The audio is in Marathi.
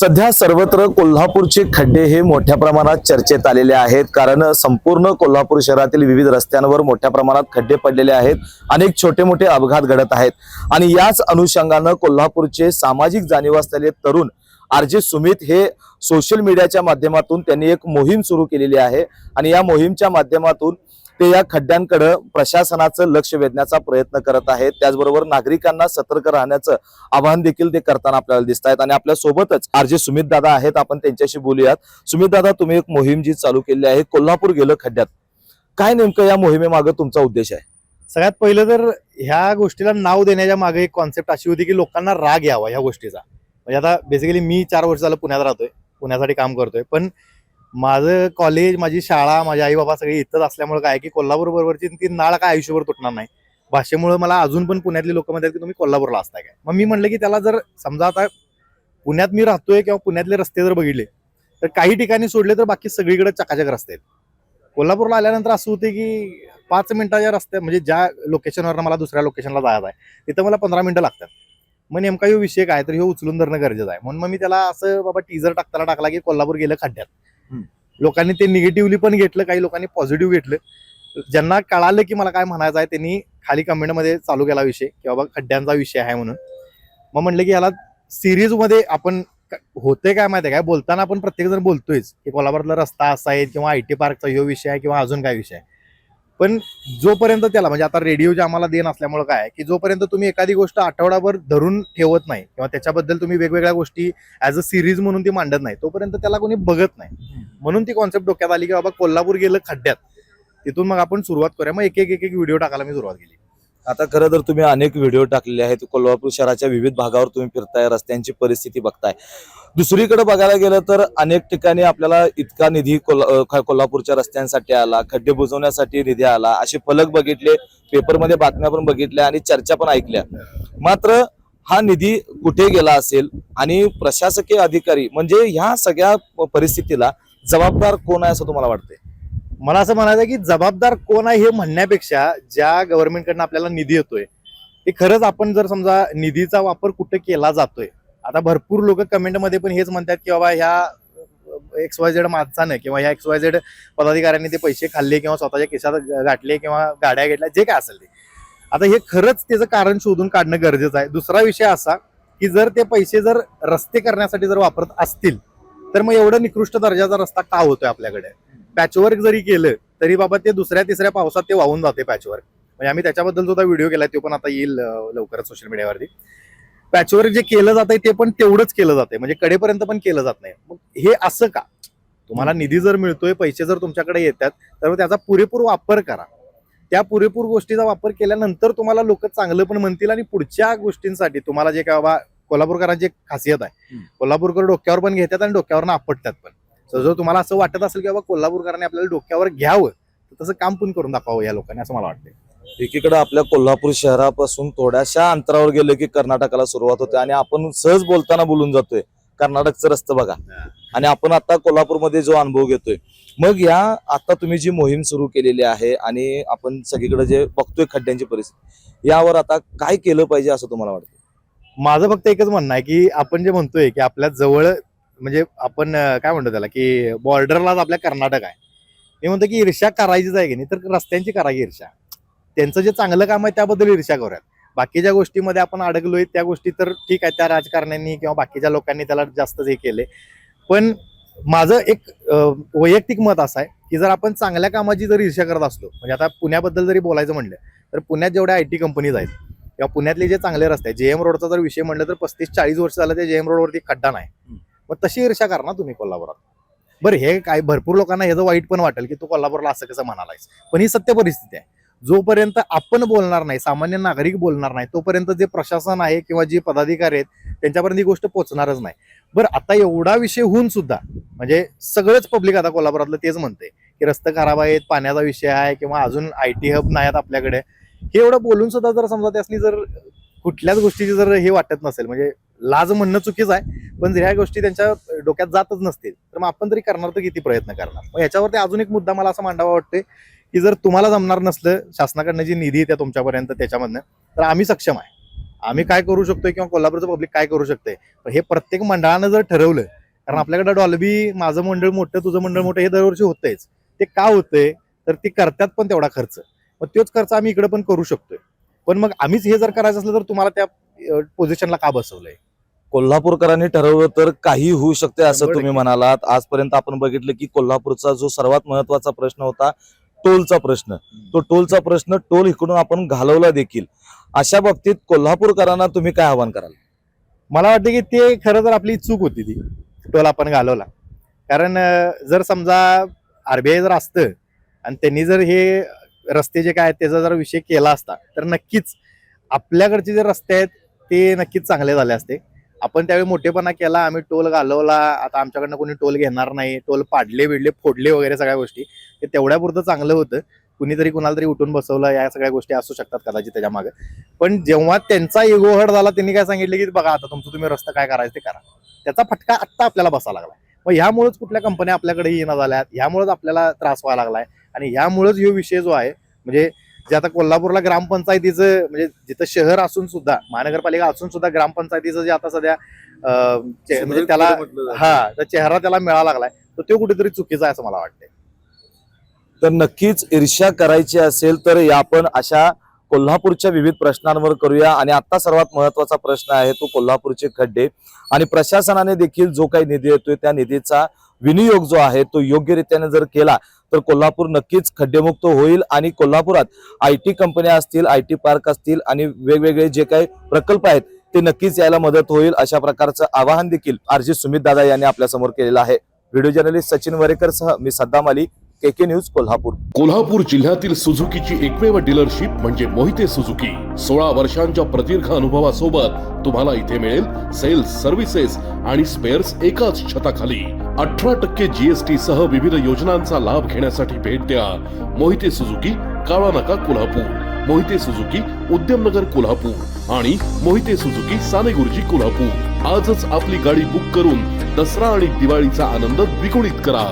सध्या सर्वत्र कोल्हापूरचे खड्डे हे मोठ्या प्रमाणात चर्चेत आलेले आहेत. कारण संपूर्ण कोल्हापूर शहरातील विविध रस्त्यांवर मोठ्या प्रमाणात खड्डे पडलेले आहेत. अनेक छोटे मोठे अपघात घडत आहेत. आणि याच अनुषंगानं कोल्हापूरचे सामाजिक जाणीव असलेले तरुण आर जे सुमित हे सोशल मीडियाच्या माध्यमातून त्यांनी एक मोहीम सुरू केलेली आहे. आणि या मोहीमच्या माध्यमातून ते या खड्ड्यांकडे प्रशासनाचं लक्ष वेधण्याचा प्रयत्न करत आहेत. त्याचबरोबर नागरिकांना सतर्क राहण्याचं आवाहन देखील ते करताना आपल्याला दिसत आहेत आणि आपल्या सोबतच आर जे सुमित दादा आहेत आपण त्यांच्याशी बोलूयात. सुमित दादा तुम्ही एक मोहीम जी चालू केली आहे. कोल्हापूर गेलं खड्ड्यात. काय नेमकं या मोहिमेमागे तुमचा उद्देश आहे? सगळ्यात पहिलं तर ह्या गोष्टीला नाव देण्याच्या मागे एक कॉन्सेप्ट अशी होती की लोकांना राग यावा ह्या गोष्टीचा. म्हणजे आता बेसिकली मी चार वर्ष झालं पुण्यात राहतोय. पुण्यासाठी काम करतोय. पण माझं कॉलेज माझी शाळा माझे आई बाबा सगळे इथंच असल्यामुळे काय की कोल्हापूर बरोबरची ती नाळ काय आयुष्यभर तुटणार नाही. भाषेमुळे मला अजून पण पुण्यातली लोक म्हणतात की तुम्ही कोल्हापूरला असताय काय. मग मी म्हणलं की त्याला जर समजा आता पुण्यात मी राहतोय किंवा पुण्यातले रस्ते जर बघितले तर काही ठिकाणी सोडले तर बाकी सगळीकडे चकाचक रस्ते आहेत. कोल्हापूरला आल्यानंतर असं होते की पाच मिनिटाच्या रस्त्या म्हणजे ज्या लोकेशनवर मला दुसऱ्या लोकेशनला जायचं आहे तिथं मला पंधरा मिनिटं लागतात. मग नेमका हो विषय काय? तर हे उचलून धरणं गरजेचं आहे. म्हणून मग मी त्याला असं बाबा टीजर टाकताना टाकला की कोल्हापूर गेलं खड्ड्यात. लोकांनी ते निगेटिव्हली पण घेतलं काही लोकांनी पॉझिटिव्ह घेतलं. ज्यांना कळालं की मला काय म्हणायचं आहे त्यांनी खाली कमेंटमध्ये चालू केला विषय की बाबा खड्ड्यांचा विषय आहे म्हणून. मग म्हणलं की याला सिरीजमध्ये आपण क- होते काय माहिती आहे काय? बोलताना आपण प्रत्येकजण बोलतोयच की कोल्हापूरला रस्ता असा आहे किंवा आय टी पार्कचा ह्यो विषय आहे किंवा अजून काय विषय आहे. पण जोपर्यंत त्याला म्हणजे आता रेडिओच्या आम्हाला देण असल्यामुळे काय की जोपर्यंत तुम्ही एखादी गोष्ट आठवडाभर धरून ठेवत नाही किंवा त्याच्याबद्दल तुम्ही वेगवेगळ्या गोष्टी ऍज अ सिरीज म्हणून ती मांडत नाही तोपर्यंत त्याला कोणी बघत नाही. म्हणून ती कॉन्सेप्ट डोक्यात आली की बाबा कोल्हापूर गेलं खड्ड्यात तिथून मग आपण सुरुवात करूया. मग एक एक एक एक व्हिडिओ टाकायला मी सुरुवात केली. आता खरं तर तुम्ही अनेक व्हिडिओ टाकलेले आहेत. कोल्हापूर शहराच्या विविध भागावर तुम्ही फिरताय रस्त्यांची परिस्थिती बघताय. दुसरीकडे बघायला गेलं तर अनेक ठिकाणी आपल्याला इतका निधी कोल्हा- कोल्हापूरच्या रस्त्यांसाठी आला खड्डे बुजवण्यासाठी निधी आला असे फलक बघितले पेपरमध्ये बातम्या पण बघितल्या आणि चर्चा पण ऐकल्या. मात्र हा निधी कुठे गेला असेल आणि प्रशासकीय अधिकारी म्हणजे ह्या सगळ्या परिस्थितीला जबाबदार कोण आहे असं तुम्हाला वाटतंय? मला असं म्हणायचं आहे की जबाबदार कोण आहे हे म्हणण्यापेक्षा ज्या गव्हर्नमेंटकडनं आपल्याला निधी येतोय ते खरंच आपण जर समजा निधीचा वापर कुठे केला जातोय आता भरपूर लोक कमेंटमध्ये पण हेच म्हणतात की बाबा ह्या एक्स वाय झेड माणसानं किंवा ह्या एक्स वाय झेड पदाधिकाऱ्यांनी ते पैसे खाल्ले किंवा स्वतःच्या केसात गाठले किंवा गाड्या घेतल्या जे काय असेल ते. आता हे खरंच त्याचं कारण शोधून काढणं गरजेचं आहे. दुसरा विषय असा की जर ते पैसे जर रस्ते करण्यासाठी जर वापरत असतील तर मग एवढं निकृष्ट दर्जाचा रस्ता का होतोय आपल्याकडे? पॅचवर्क जरी केलं तरी बाबा ते दुसऱ्या तिसऱ्या पावसात ते वाहून जाते पॅचवर्क. म्हणजे आम्ही त्याच्याबद्दल सुद्धा व्हिडिओ केलाय तो पण आता येईल लवकरच सोशल मीडियावरती पॅचवर्क जे केलं जात ते पण तेवढंच केलं जाते म्हणजे कडेपर्यंत पण केलं जात नाही. मग हे असं का? तुम्हाला निधी जर मिळतोय पैसे जर तुमच्याकडे येतात तर त्याचा पुरेपूर वापर करा. त्या पुरेपूर गोष्टीचा वापर केल्यानंतर तुम्हाला लोक चांगलं पण म्हणतील आणि पुढच्या गोष्टींसाठी तुम्हाला जे काय बाबा कोल्हापूरकरांची एक खासियत आहे. कोल्हापूरकर डोक्यावर पण घेतात आणि डोक्यावर आपटतात पण. जर तुम्हाला असं वाटत असेल की बाबा कोल्हापूरकरांनी आपल्याला डोक्यावर घ्यावं तर तसं काम पण करून दाखवावं या लोकांनी असं मला वाटतं एकीकडे आपल्या कोल्हापूर शहरापासून थोड्याशा अंतरावर गेलं की कर्नाटकाला सुरुवात होते आणि आपण सहज बोलताना बोलून जातोय कर्नाटकचं रस्तं बघा. आणि आपण आता कोल्हापूरमध्ये जो अनुभव घेतोय मग या आता तुम्ही जी मोहीम सुरू केलेली आहे आणि आपण सगळीकडे जे बघतोय खड्ड्यांची परिस्थिती यावर आता काय केलं पाहिजे असं तुम्हाला वाटतं माझं फक्त एकच म्हणणं आहे की आपण जे म्हणतोय की आपल्या जवळ म्हणजे आपण काय म्हणतो त्याला की बॉर्डरलाच आपल्या कर्नाटक आहे. मी म्हणतो की ईर्ष्या करायचीच आहे की नाही तर रस्त्यांची करायची ईर्ष्या त्यांचं जे चांगलं काम आहे त्याबद्दल ईर्ष्या करूयात. बाकीच्या गोष्टीमध्ये आपण अडकलोय त्या गोष्टी तर ठीक आहे त्या राजकारण्यांनी किंवा बाकीच्या लोकांनी त्याला जास्त हे केले पण माझं एक वैयक्तिक मत असं आहे की जर आपण चांगल्या कामाची जर ईर्ष्या करत असलो म्हणजे आता पुण्याबद्दल जरी बोलायचं म्हणलं तर पुण्यात जेवढ्या आय टी कंपनीज आहेत किंवा पुण्यातले जे चांगले रस्ते आहेत जेएम रोडचा जर विषय म्हणलं तर पस्तीस चाळीस वर्ष झालं ते जे एम रोडवरती खड्डा नाही. मग तशी ईर्ष्या करा ना तुम्ही कोल्हापुरात. बरं हे काय भरपूर लोकांना ह्याचं वाईट पण वाटेल की तू कोल्हापूरला असं कसं म्हणालायस? पण ही सत्य परिस्थिती आहे. जोपर्यंत आपण बोलणार नाही सामान्य नागरिक बोलणार नाही तोपर्यंत जे प्रशासन आहे किंवा जे पदाधिकारी आहेत त्यांच्यापर्यंत ही गोष्ट पोचणारच नाही. बरं आता एवढा विषय होऊन सुद्धा म्हणजे सगळंच पब्लिक आता कोल्हापुरातलं तेच म्हणते की रस्ते खराब आहेत पाण्याचा विषय आहे किंवा अजून आय टी हब नाही आहेत आपल्याकडे. हे एवढं बोलून सुद्धा जर समजा त्यासनी जर कुठल्याच गोष्टीची जर हे वाटत नसेल म्हणजे लाज म्हणणं चुकीचं आहे पण जर ह्या गोष्टी त्यांच्या डोक्यात जातच नसतील तर मग आपण तरी करणार तर किती प्रयत्न करणार? मग याच्यावरती अजून एक मुद्दा मला असं मांडावा वाटते की जर तुम्हाला जमणार नसलं शासनाकडनं जी निधी येते तुमच्यापर्यंत त्याच्यामधनं तर आम्ही सक्षम आहे. आम्ही काय करू शकतोय किंवा कोल्हापूरचं पब्लिक काय करू शकते हे प्रत्येक मंडळानं जर ठरवलं कारण आपल्याकडे डॉल्बी माझं मंडळ मोठं तुझं मंडळ मोठं हे दरवर्षी होतंयच. ते का होतंय? तर ते करतात पण तेवढा खर्च. मग तोच खर्च आम्ही इकडे पण करू शकतोय. पण मग आम्हीच हे जर करायचं असलं तर तुम्हाला त्या पोझिशनला का बसवलंय? कोल्हापूरकरांनी ठरवलं तर काही होऊ शकते असं तुम्ही. म्हणालात. आजपर्यंत आपण बघितलं की कोल्हापूरचा जो सर्वात महत्त्वाचा प्रश्न होता टोलचा प्रश्न. तो टोलचा प्रश्न टोल इकडून आपण घालवला देखील. अशा बाबतीत कोल्हापूरकरांना तुम्ही काय आवाहन कराल? मला वाटतं की ते खरं तर आपली चूक होती ती टोल आपण घालवला. कारण जर समजा आरबीआय जर असतं आणि त्यांनी जर हे रस्ते जे काय आहेत त्याचा जर विषय केला असता तर नक्कीच आपल्याकडचे जे रस्ते आहेत ते नक्कीच चांगले झाले असते. आपण त्यावेळी मोठेपणा केला आम्ही टोल घालवला. आता आमच्याकडनं कोणी टोल घेणार नाही. टोल पाडले बिडले फोडले वगैरे सगळ्या गोष्टी. ते तेवढ्यापुरतं चांगलं होतं. कुणीतरी कुणाला तरी उठून बसवलं या सगळ्या गोष्टी असू शकतात कदाचित त्याच्यामागे. पण जेव्हा त्यांचा इगोहट झाला त्यांनी काय सांगितलं की बघा आता तुमचं तुम्ही रस्ता काय करायचं ते करा. त्याचा फटका आत्ता आपल्याला बसा लागला मग ह्यामुळेच कुठल्या कंपन्या आपल्याकडे येणं झाल्यात? ह्यामुळेच आपल्याला त्रास व्हायला लागलाय? आणि ह्यामुळेच हा विषय जो आहे म्हणजे जे आता कोल्हापूरला ग्रामपंचायतीचं म्हणजे जिथं शहर असून सुद्धा महानगरपालिका असून सुद्धा ग्रामपंचायतीचं जे आता सध्या म्हणजे त्याला हा तर चेहरा त्याला मिळाला लागलाय. तर तो कुठेतरी चुकीचा आहे असं मला वाटतंय. तर नक्कीच ईर्ष्या करायची असेल तर या आपण अशा कोल्हापूरच्या विविध प्रश्नांवर करूया. आणि आता सर्वात महत्त्वाचा प्रश्न आहे तो कोल्हापूरचे खड्डे. आणि प्रशासनाने देखील जो काही निधी येतोय त्या निधीचा विनियोग जो आहे तो योग्यरित्याने जर केला तर कोल्हापूर नक्कीच खड्डेमुक्त होईल आणि कोल्हापुरात आय टी कंपन्या असतील आय टी पार्क असतील आणि वेगवेगळे जे काही प्रकल्प आहेत ते नक्कीच यायला मदत होईल अशा प्रकारचं आवाहन देखील आरजी सुमित दादा यांनी आपल्यासमोर केलेलं आहे. व्हिडिओ जर्नलिस्ट सचिन वरेकर सह मी Saddam Ali K K news Kolhapur. Kolhapur जिल्ह्यातील सुझुकीची एकमेव डीलरशिप म्हणजे मोहिते सुझुकी. सोळा वर्षांच्या प्रदीर्घ अनुभवासोबत तुम्हाला इथे मिळेल सेल्स सर्व्हिसेस आणि स्पेअर्स एकाच छताखाली. अठरा टक्के जीएसटी सह विविध योजनांचा लाभ घेण्यासाठी भेट द्या. मोहिते सुझुकी काळा नाका कोल्हापूर. मोहिते सुझुकी उद्यमनगर कोल्हापूर. आणि मोहिते सुझुकी सानेगुरुजी कोल्हापूर. आजच आपली गाडी बुक करून दसरा आणि दिवाळीचा आनंद द्विगुणित करा.